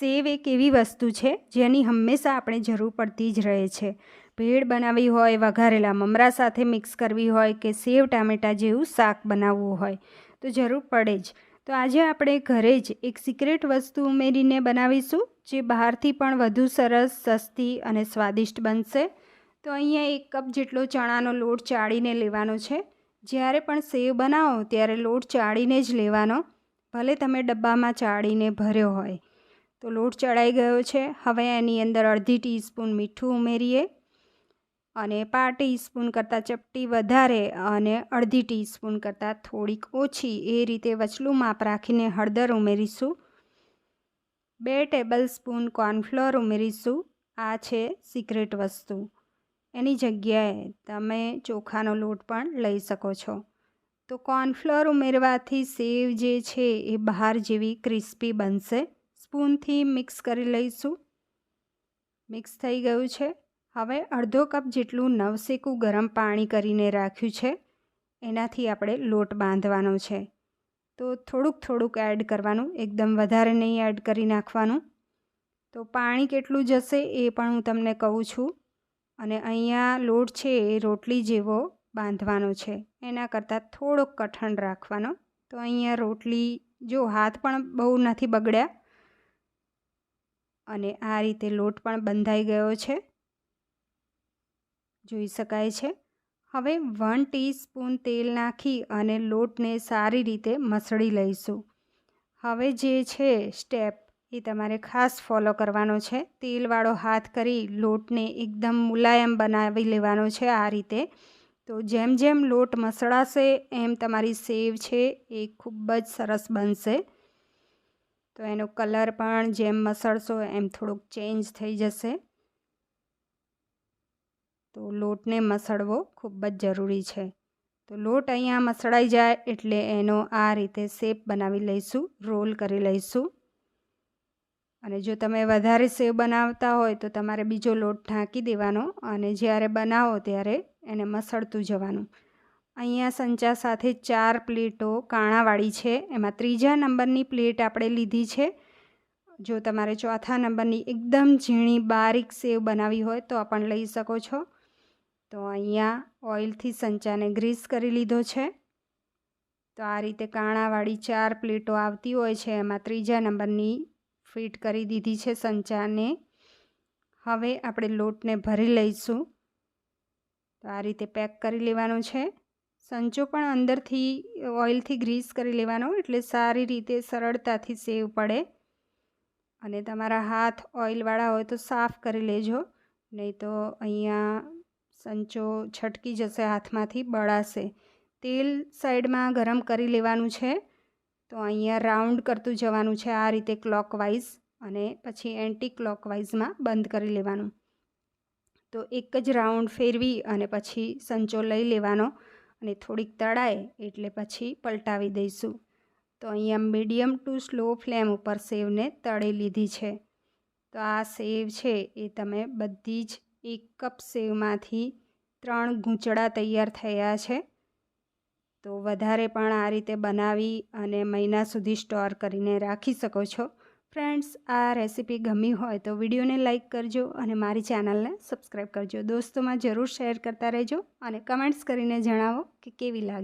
સેવ એક એવી વસ્તુ છે, જેની હંમેશા આપણે જરૂર પડતી જ રહે છે. ભેળ બનાવવી હોય, વઘારેલા મમરા સાથે મિક્સ કરવી હોય કે સેવ ટામેટાં જેવું શાક બનાવવું હોય, તો જરૂર પડે જ. તો આજે આપણે ઘરે જ એક સિક્રેટ વસ્તુ ઉમેરીને બનાવીશું, જે બહારથી પણ વધુ સરસ, સસ્તી અને સ્વાદિષ્ટ બનશે. તો અહીંયા એક કપ જેટલો ચણાનો લોટ ચાળીને લેવાનો છે. જ્યારે પણ સેવ બનાવો, ત્યારે લોટ ચાળીને જ લેવાનો. ભલે તમે ડબ્બામાં ચાળીને ભર્યો હોય. તો લોટ ચડાઈ ગયો છે. હવે એની અંદર અડધી ટીસ્પૂન મીઠું ઉમેરીએ અને પાંચ ટીસ્પૂન કરતાં ચપટી વધારે અને અડધી ટીસ્પૂન કરતાં થોડીક ઓછી એ રીતે વચલું માપ રાખીને હળદર ઉમેરીશું. બે ટેબલ સ્પૂન કોર્નફ્લોર ઉમેરીશું. આ છે સિક્રેટ વસ્તુ. એની જગ્યાએ તમે ચોખાનો લોટ પણ લઈ શકો છો. તો કોર્નફ્લોર ઉમેરવાથી સેવ જે છે એ બહાર જેવી ક્રિસ્પી બનશે. સ્પૂનથી મિક્સ કરી લઈશું. મિક્સ થઈ ગયું છે. હવે અડધો કપ જેટલું નવસેકું ગરમ પાણી કરીને રાખ્યું છે. એનાથી આપણે લોટ બાંધવાનો છે. તો થોડુંક થોડુંક એડ કરવાનું. એકદમ વધારે નહીં એડ કરી નાખવાનું. તો પાણી કેટલું જશે એ પણ હું તમને કહું છું. અને અહીંયા લોટ છે એ રોટલી જેવો બાંધવાનો છે. એના કરતાં થોડોક કઠણ રાખવાનો. તો અહીંયા રોટલી જો હાથ પણ બહુ નથી બગડ્યા અને આ રીતે લોટ પણ બંધાઈ ગયો છે. જોઈ શકાય છે. હવે વન ટીસ્પૂન તેલ નાખી અને લોટને સારી રીતે મસળી લઈશું. હવે જે છે સ્ટેપ, એ તમારે ખાસ ફોલો કરવાનો છે. તેલવાળો હાથ કરી લોટને એકદમ મુલાયમ બનાવી લેવાનો છે આ રીતે. તો જેમ જેમ લોટ મસળાશે, એમ તમારી સેવ છે એ ખૂબ જ સરસ બનશે. તો એનો કલર પણ જેમ મસળશો એમ થોડોક ચેન્જ થઈ જશે. તો લોટને મસળવો ખૂબ જ જરૂરી છે. તો લોટ અહીંયા મસળાઈ જાય એટલે એનો આ રીતે શેપ બનાવી લઈશું, રોલ કરી લઈશું. અને જો તમે વધારે સેવ બનાવતા હોય તો તમારે બીજો લોટ ઢાંકી દેવાનો અને જ્યારે બનાવો ત્યારે એને મસળતું જવાનું. અહીંયા સંચા સાથે ચાર પ્લેટો કાણાવાળી છે. એમાં ત્રીજા નંબરની પ્લેટ આપણે લીધી છે. જો તમારે ચોથા નંબરની એકદમ ઝીણી બારીક સેવ બનાવી હોય તો પણ લઈ શકો છો. તો અહીંયા ઓઇલથી સંચાને ગ્રીસ કરી લીધો છે. તો આ રીતે કાણાવાળી ચાર પ્લેટો આવતી હોય છે. એમાં ત્રીજા નંબરની ફિટ કરી દીધી છે સંચાને. હવે આપણે લોટને ભરી લઈશું. તો આ રીતે પેક કરી લેવાનો છે. સંચો પણ અંદરથી, ઓઇલથી ગ્રીસ કરી લેવાનો, એટલે સારી રીતે સરળતાથી સેવ પડે. અને તમારા હાથ ઓઇલવાળા હોય તો સાફ કરી લેજો. નહીં તો અહીંયા સંચો છટકી જશે હાથમાંથી, બળાશે. તેલ સાઈડમાં ગરમ કરી લેવાનું છે. તો અહીંયા રાઉન્ડ કરતું જવાનું છે આ રીતે ક્લોકવાઇઝ અને પછી એન્ટી ક્લોકવાઇઝમાં બંધ કરી લેવાનું. તો એક જ રાઉન્ડ ફેરવી અને પછી સંચો લઈ લેવાનો. અને થોડીક તળાય એટલે પછી પલટાવી દઈશું. તો અહીંયા મીડિયમ ટુ સ્લો ફ્લેમ ઉપર સેવને તળી લીધી છે. તો આ સેવ છે એ તમે બધી જ એક કપ સેવમાંથી ત્રણ ગૂંચળા તૈયાર થયા છે. તો વધારે પણ આ રીતે બનાવી અને મહિના સુધી સ્ટોર કરીને રાખી શકો છો. ફ્રેન્ડ્સ, આ રેસીપી ગમી હોય તો વિડીયોને લાઇક કરજો અને મારી ચેનલને સબસ્ક્રાઈબ કરજો. દોસ્તોમાં જરૂર શેર કરતા રહેજો અને કમેન્ટ્સ કરીને જણાવો કે કેવી લાગી.